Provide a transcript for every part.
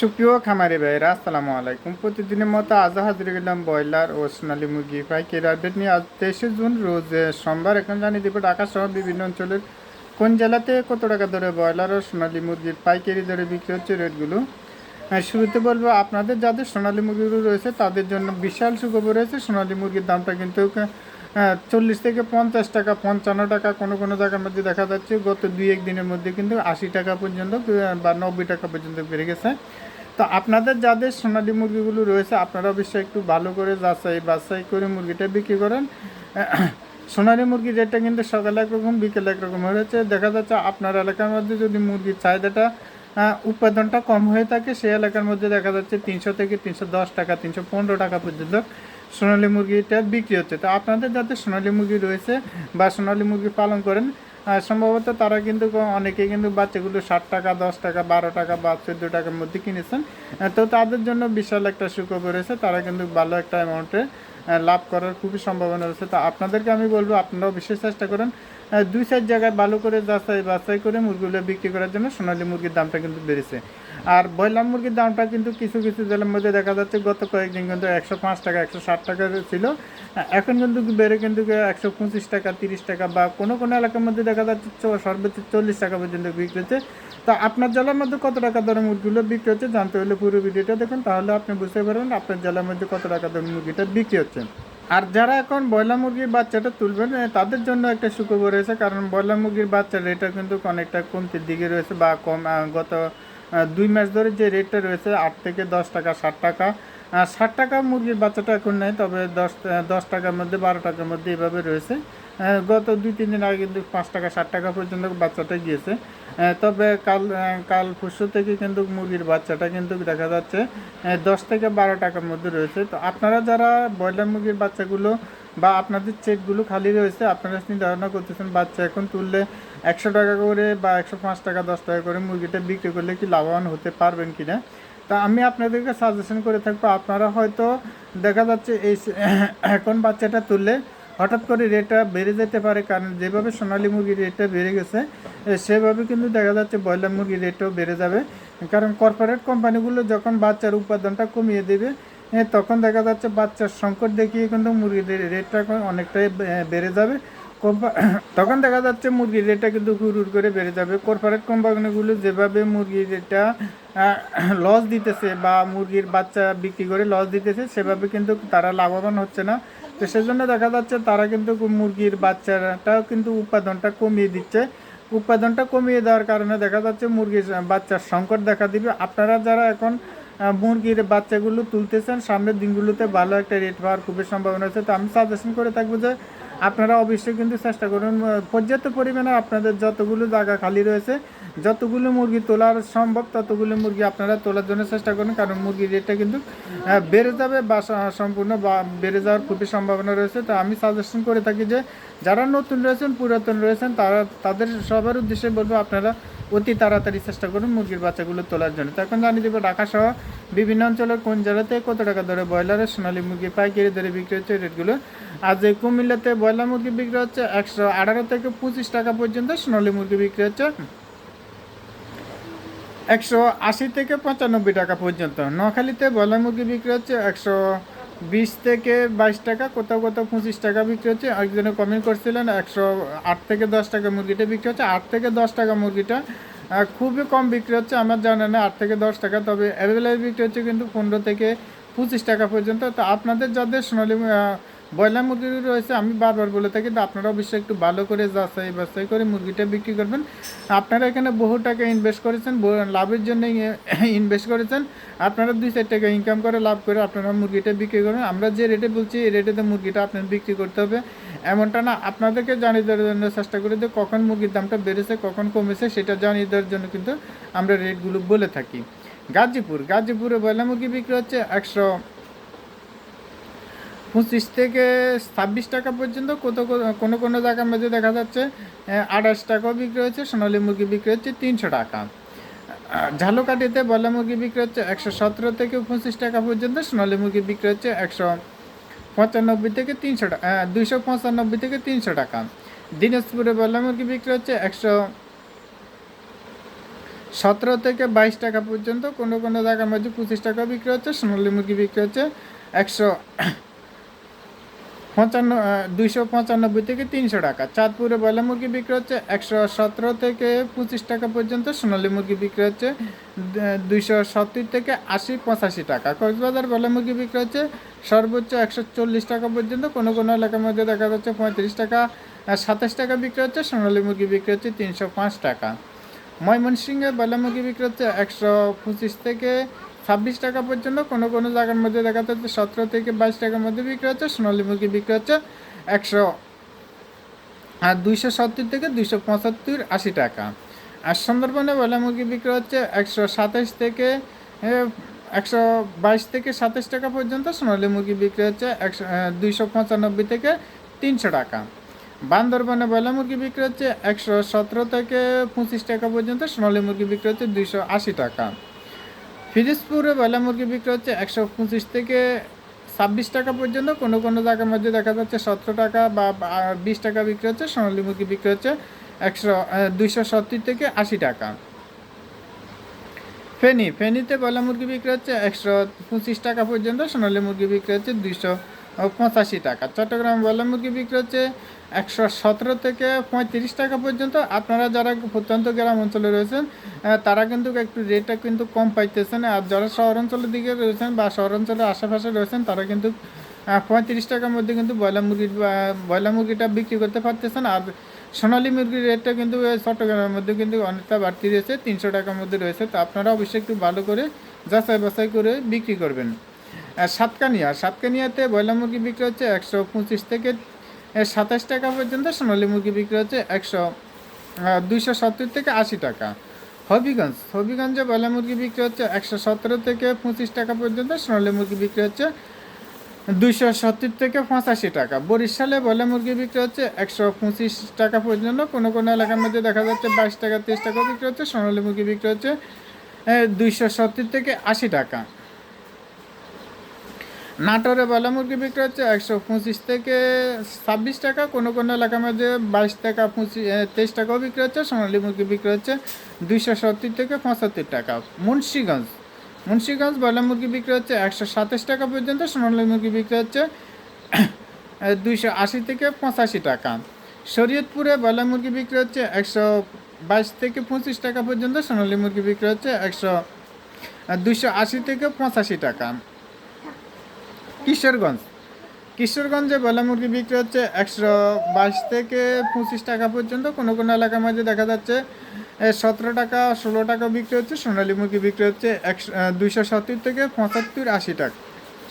সুপ্রিয় খামারি ভাইরা আসসালামু আলাইকুম। প্রতিদিনের মতো আজও হাজির গেলাম ব্রয়লার ও সোনালী মুরগি পাইকারি আপডেট নিয়ে। আজ তেইশে জুন, রোজ সোমবার। এখন জানিয়ে দেবো ঢাকা সহ বিভিন্ন অঞ্চলের কোন জেলাতে কত টাকা ধরে ব্রয়লার ও সোনালী মুরগির পাইকারি দরে বিক্রি হচ্ছে রেটগুলো। শুরুতে বলব, আপনাদের যাদের সোনালী মুরগিগুলো রয়েছে, তাদের জন্য বিশাল সুখবর রয়েছে। সোনালী মুরগির দামটা কিন্তু চল্লিশ থেকে পঞ্চাশ টাকা, পঞ্চান্ন টাকা কোনো কোনো জায়গার মধ্যে দেখা যাচ্ছে। গত দুই এক দিনের মধ্যে কিন্তু আশি টাকা পর্যন্ত বা নব্বই টাকা পর্যন্ত বেড়ে গেছে। তো আপনাদের যাদের সোনালী মুরগিগুলো রয়েছে আপনারা অবশ্যই একটু ভালো করে যাচাই বাছাই করে মুরগিটা বিক্রি করেন। সোনালী মুরগির রেটটা কিন্তু সকালে একরকম, বিকেলে একরকম হয়েছে দেখা যাচ্ছে আপনার এলাকার মধ্যে যদি মুরগির চাহিদাটা উৎপাদনটা কম হয়ে থাকে, সেই এলাকার মধ্যে দেখা যাচ্ছে তিনশো থেকে তিনশো দশ টাকা, তিনশো পনেরো টাকা পর্যন্ত সোনালী মুরগিটা বিক্রি হচ্ছে। তো আপনাদের যাতে সোনালী মুরগি রয়েছে বা সোনালী মুরগি পালন করেন সম্ভবত তারা কিন্তু অনেকে কিন্তু বাচ্চাগুলো ষাট টাকা, দশ টাকা, বারো টাকা বা চোদ্দ টাকার মধ্যে কিনেছেন। তো তাদের জন্য বিশাল একটা সুখবর রয়েছে। তারা কিন্তু ভালো একটা অ্যামাউন্টে লাভ করার খুবই সম্ভাবনা রয়েছে। তো আপনাদেরকে আমি বলব, আপনারাও বিশেষ চেষ্টা করেন দুই চার জায়গায় ভালো করে যাচাই বাছাই করে মুরগিগুলো বিক্রি করার জন্য সোনালী মুরগির দামটা কিন্তু বেড়েছে। আর ব্রয়লার মুরগির দামটা কিন্তু কিছু কিছু জেলার মধ্যে দেখা যাচ্ছে গত কয়েকদিন কিন্তু একশো পাঁচ টাকা, একশো ষাট টাকা ছিল। এখন কিন্তু বেড়ে কিন্তু একশো পঁচিশ টাকা, তিরিশ টাকা বা কোনো কোনো এলাকার মধ্যে দেখা যাচ্ছে সর্বোচ্চ চল্লিশ টাকা পর্যন্ত বিক্রি হচ্ছে। তো আপনার জেলার মধ্যে কত টাকা দরে মুরগিগুলো বিক্রি হচ্ছে জানতে হলে পুরো ভিডিওটা দেখুন, তাহলে আপনি বুঝতে পারবেন আপনার জেলার মধ্যে কত টাকা দরে মুরগিটা বিক্রি হচ্ছে। আর যারা এখন ব্রয়লার মুরগির বাচ্চাটা তুলবেন তাদের জন্য একটা সুখবর রয়েছে, কারণ ব্রয়লার মুরগির বাচ্চার রেটটা কিন্তু অনেকটা কমতির দিকে রয়েছে বা কম গত দুই মাস ধরে যে রেটটা রয়েছে, আট থেকে দশ টাকা, ষাট টাকা ষাট টাকা মুরগির বাচ্চাটা এখন নেই তবে দশ দশ টাকার মধ্যে, বারো টাকার মধ্যে এভাবে রয়েছে। গত দুই, তিন দিন আগে কিন্তু পাঁচ টাকা, ষাট টাকা পর্যন্ত বাচ্চাটা গিয়েছে। তবে কাল কাল পরশু থেকে কিন্তু মুরগির বাচ্চাটা কিন্তু দেখা যাচ্ছে দশ থেকে বারো টাকার মধ্যে রয়েছে। তো আপনারা যারা ব্রয়লার মুরগির বাচ্চাগুলো বা আপনাদের চেকগুলো খালি রয়েছে, আপনারা চিন্তা ধারণা করতেছেন, বাচ্চা এখন তুললে একশো টাকা করে বা একশো পাঁচ টাকা, দশ টাকা করে মুরগিটা বিক্রি করলে কি লাভবান হতে পারবেন কিনা? তা আমি আপনাদেরকে সাজেশন করে থাকব, আপনারা হয়তো দেখা যাচ্ছে এই এখন বাচ্চাটা তুললে হঠাৎ করে রেটটা বেড়ে যেতে পারে, কারণ যেভাবে সোনালী মুরগির রেটটা বেড়ে গেছে সেভাবে কিন্তু দেখা যাচ্ছে ব্রয়লার মুরগির রেটটাও বেড়ে যাবে। কারণ কর্পোরেট কোম্পানিগুলো যখন বাচ্চার উৎপাদনটা কমিয়ে দেবে তখন দেখা যাচ্ছে বাচ্চার সংকট দেখিয়ে কিন্তু মুরগির রেটটা অনেকটাই বেড়ে যাবে। তখন দেখা যাচ্ছে মুরগির রেটটা কিন্তু হুর হুর করে বেড়ে যাবে। কর্পোরেট কোম্পানিগুলো যেভাবে মুরগির রেটটা লস দিতেছে বা মুরগির বাচ্চা বিক্রি করে লস দিতেছে, সেভাবে কিন্তু তারা লাভবান হচ্ছে না। তো সেজন্য দেখা যাচ্ছে তারা কিন্তু মুরগির বাচ্চাটাও কিন্তু উৎপাদনটা কমিয়ে দিচ্ছে। উৎপাদনটা কমিয়ে দেওয়ার কারণে দেখা যাচ্ছে মুরগির বাচ্চার সংকট দেখা দিবে। আপনারা যারা এখন মুরগির বাচ্চাগুলো তুলতেছেন, সামনের দিনগুলোতে ভালো একটা রেট পাওয়ার খুবই সম্ভাবনা আছে। তো আমি সাজেশন করে থাকব যে আপনারা অবশ্যই কিন্তু চেষ্টা করুন পর্যাপ্ত পরিমাণে আপনাদের যতগুলো জায়গা খালি রয়েছে, যতগুলো মুরগি তোলার সম্ভব, ততগুলো মুরগি আপনারা তোলার জন্য চেষ্টা করুন, কারণ মুরগির রেটটা কিন্তু বেড়ে যাবে বা সম্পূর্ণ বেড়ে যাওয়ার খুবই সম্ভাবনা রয়েছে। তো আমি সাজেশন করে থাকি যে, যারা নতুন রয়েছেন, পুরাতন রয়েছেন, তারা, তাদের সবার উদ্দেশ্যে বলব আপনারা অতি তাড়াতাড়ি চেষ্টা করুন মুরগির বাচ্চাগুলো তোলার জন্য। তো এখন জানিয়ে দেবো ঢাকা সহ বিভিন্ন অঞ্চলের কোন জেলাতে কত টাকা দরে ব্রয়লারের সোনালী মুরগি পাইকারি দরে বিক্রি হচ্ছে রেটগুলো? আজ এই কুমিল্লাতে ব্রয়লার মুরগি বিক্রি হচ্ছে একশো আঠারো থেকে পঁচিশ টাকা পর্যন্ত, সোনালী মুরগি বিক্রি হচ্ছে একশো আশি থেকে পঁচানব্বই টাকা পর্যন্ত। নোয়াখালীতে ব্রয়লার মুরগি বিক্রি হচ্ছে একশো বিশ থেকে বাইশ টাকা, কোথাও কোথাও পঁচিশ টাকা বিক্রি হচ্ছে। একজনে কমেন্ট করছিলেন, একশো আট থেকে দশ টাকা মুরগিটা বিক্রি হচ্ছে। আট থেকে দশ টাকা মুরগিটা খুবই কম বিক্রি হচ্ছে, আমার জানা না আট থেকে দশ টাকা, তবে অ্যাভেলেবল বিক্রি হচ্ছে কিন্তু পনেরো থেকে পঁচিশ টাকা পর্যন্ত। তো আপনাদের যাদের সোনালী ব্রয়লার মুরগি রয়েছে, আমি বারবার বলে থাকি তো আপনারা অবশ্যই একটু ভালো করে যাচাই বাছাই করে মুরগিটা বিক্রি করবেন। আপনারা এখানে বহু টাকা ইনভেস্ট করেছেন লাভের জন্য ইনভেস্ট করেছেন। আপনারা দুই চার টাকা ইনকাম করে লাভ করে আপনারা মুরগিটা বিক্রি করবেন। আমরা যে রেটে বলছি, এই রেটেতে মুরগিটা আপনার বিক্রি করতে হবে। এমনটা না, আপনাদেরকে জানিয়ে দেওয়ার জন্য চেষ্টা করি যে কখন মুরগির দামটা বেড়েছে, কখন কমেছে, সেটা জানিয়ে দেওয়ার জন্য কিন্তু আমরা রেটগুলো বলে থাকি। গাজীপুর, গাজীপুরে ব্রয়লার মুরগি বিক্রি হচ্ছে একশো পঁচিশ থেকে ছাব্বিশ টাকা পর্যন্ত কত কোনো কোনো জায়গার মধ্যে দেখা যাচ্ছে আঠাশ টাকাও বিক্রি হচ্ছে সোনালি মুরগি বিক্রি হচ্ছে তিনশো টাকা। আহ, ঝালকাঠিতে ব্রয়লার মুরগি বিক্রি হচ্ছে একশো সতেরো থেকে পঁচিশ টাকা পর্যন্ত সোনালি মুরগি বিক্রি হচ্ছে একশো পঁচানব্বই থেকে তিনশো টাকা দুইশো পঁচানব্বই থেকে তিনশো টাকা। দিনাজপুরে ব্রয়লার মুরগি বিক্রি হচ্ছে একশো সতেরো থেকে বাইশ টাকা পর্যন্ত কোনো কোনো জায়গার মধ্যে পঁচিশ টাকা বিক্রি হচ্ছে সোনালী মুরগি বিক্রি হচ্ছে একশো পঞ্চান্ন দুইশো পঁচানব্বই থেকে তিনশো টাকা। চাঁদপুরে বয়লা মুরগি বিক্রি হচ্ছে একশো সতেরো থেকে পঁচিশ টাকা পর্যন্ত, সোনালী মুরগি বিক্রি হচ্ছে দুইশো সত্তর থেকে আশি পঁচাশি টাকা। কক্সবাজার বয়লা মুরগি বিক্রি হচ্ছে সর্বোচ্চ একশো চল্লিশ টাকা পর্যন্ত, কোনো কোনো এলাকার মধ্যে দেখা যাচ্ছে পঁয়ত্রিশ টাকা সাতাশ টাকা বিক্রি হচ্ছে, সোনালী মুরগি বিক্রি হচ্ছে তিনশো পাঁচ টাকা। ময়মনসিংহে বয়লা মুরগি বিক্রি হচ্ছে একশো পঁচিশ থেকে ছাব্বিশ টাকা পর্যন্ত কোনো কোনো জায়গার মধ্যে দেখা যাচ্ছে সতেরো থেকে বাইশ টাকার মধ্যে বিক্রি হচ্ছে, সোনালী মুরগি বিক্রি হচ্ছে একশো, আর দুইশো সত্তর থেকে দুইশো পঁচাত্তর আশি টাকা। আর সুন্দরবনে বয়লা মুরগি বিক্রি হচ্ছে একশো সাতাশ থেকে একশো বাইশ থেকে সাতাশ টাকা পর্যন্ত, সোনালী মুরগি বিক্রি হচ্ছে একশো দুইশো পঁচানব্বই থেকে তিনশো টাকা। বান্দরবনে বয়লা মুরগি বিক্রি হচ্ছে একশো সতেরো থেকে পঁচিশ টাকা পর্যন্ত, সোনালী মুরগি বিক্রি হচ্ছে দুইশো আশি টাকা। ফিরিজপুরে বয়লা মুরগি বিক্রি হচ্ছে একশো পঁচিশ থেকে ছাব্বিশ টাকা পর্যন্ত, কোনো কোনো জায়গার মধ্যে দেখা যাচ্ছে সতেরো টাকা বা বিশ টাকা বিক্রি হচ্ছে, সোনালী মুরগি বিক্রি হচ্ছে একশো দুইশো সত্তর থেকে আশি টাকা। ফেনি, ফেনিতে বয়লা মুরগি বিক্রি হচ্ছে একশো পঁচিশ টাকা পর্যন্ত, সোনালী মুরগি বিক্রি হচ্ছে দুইশো পঁচাশি টাকা। চট্টগ্রাম বয়লা মুরগি বিক্রি হচ্ছে একশো সতেরো থেকে পঁয়ত্রিশ টাকা পর্যন্ত। আপনারা যারা প্রত্যন্ত গ্রাম অঞ্চলে রয়েছেন তারা কিন্তু একটু রেটটা কিন্তু কম পাইতেছেন। আর যারা শহর অঞ্চলের দিকে রয়েছেন বা শহর অঞ্চলের আশেপাশে রয়েছেন, তারা কিন্তু পঁয়ত্রিশ টাকার মধ্যে কিন্তু ব্রয়লার মুরগির ব্রয়লার মুরগিটা বিক্রি করতে পারতেছেন। আর সোনালী মুরগির রেটটা কিন্তু চট্টগ্রামের মধ্যে কিন্তু অনেকটা বাড়তি রয়েছে, তিনশো টাকার মধ্যে রয়েছে। তো আপনারা অবশ্যই একটু ভালো করে যাচাই বাছাই করে বিক্রি করবেন। সাতকানিয়া। সাতকানিয়াতে ব্রয়লার মুরগি বিক্রি হচ্ছে একশো পঁচিশ থেকে সাতাশ টাকা পর্যন্ত। সোনালী মুরগি বিক্রি হচ্ছে একশো দুইশো সত্তর থেকে আশি টাকা। হবিগঞ্জ। হবিগঞ্জে ব্রয়লার মুরগি বিক্রি হচ্ছে একশো সতেরো থেকে পঁচিশ টাকা পর্যন্ত। সোনালী মুরগি বিক্রি হচ্ছে দুইশো সত্তর থেকে পঁচাশি টাকা। বরিশালে ব্রয়লার মুরগি বিক্রি হচ্ছে একশো পঁচিশ টাকা পর্যন্ত। কোনো কোনো এলাকার মধ্যে দেখা যাচ্ছে বাইশ টাকা তেইশ টাকা বিক্রি হচ্ছে। সোনালী মুরগি বিক্রি হচ্ছে দুইশো সত্তর থেকে আশি টাকা। নাটোরে বয়লা মুরগি বিক্রি হচ্ছে একশো পঁচিশ থেকে ছাব্বিশ টাকা। কোনো কোনো এলাকার মধ্যে বাইশ টাকা, পঁচিশ তেইশ টাকাও বিক্রি হচ্ছে। সোনালী মুরগি বিক্রি হচ্ছে দুইশো সত্তর থেকে পঁচাত্তর টাকা। মুন্সীগঞ্জ মুন্সীগঞ্জ বয়লা মুরগি বিক্রি হচ্ছে একশো সাতাশ টাকা পর্যন্ত। সোনালী মুরগি বিক্রি হচ্ছে দুইশো আশি থেকে পঁচাশি টাকা। শরীয়তপুরে বয়লা মুরগি বিক্রি হচ্ছে একশো বাইশ থেকে পঁচিশ টাকা পর্যন্ত। সোনালী মুরগি বিক্রি হচ্ছে একশো দুইশো আশি থেকে পঁচাশি টাকা। কিশোরগঞ্জ। কিশোরগঞ্জে বয়লা মুরগি বিক্রি হচ্ছে একশো বাইশ থেকে পঁচিশ টাকা পর্যন্ত। কোনো কোনো এলাকার মধ্যে দেখা যাচ্ছে সতেরো টাকা, ষোলো টাকা বিক্রি হচ্ছে। সোনালী মুরগি বিক্রি হচ্ছে একশো দুইশো সত্তর থেকে পঁচাত্তর, আশি টাকা।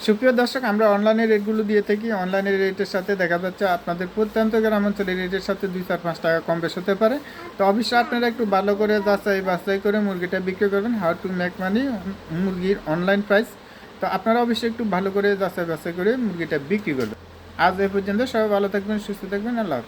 সুপ্রিয় দর্শক, আমরা অনলাইনে রেটগুলো দিয়ে থাকি। অনলাইনের রেটের সাথে দেখা যাচ্ছে আপনাদের প্রত্যন্ত গ্রাম অঞ্চলের রেটের সাথে দুই, চার, পাঁচ টাকা কম বেশ হতে পারে। তো অবশ্যই আপনারা একটু ভালো করে যাচাই বাছাই করে মুরগিটা বিক্রি করবেন। হাউ টু মেক মানি মুরগির অনলাইন প্রাইস তো আপনারা অবশ্যই একটু ভালো করে যাচাই বাছাই করে মুরগিটা বিক্রি করবেন। আজ এ পর্যন্ত সবাই ভালো থাকবেন, সুস্থ থাকবেন, আল্লাহ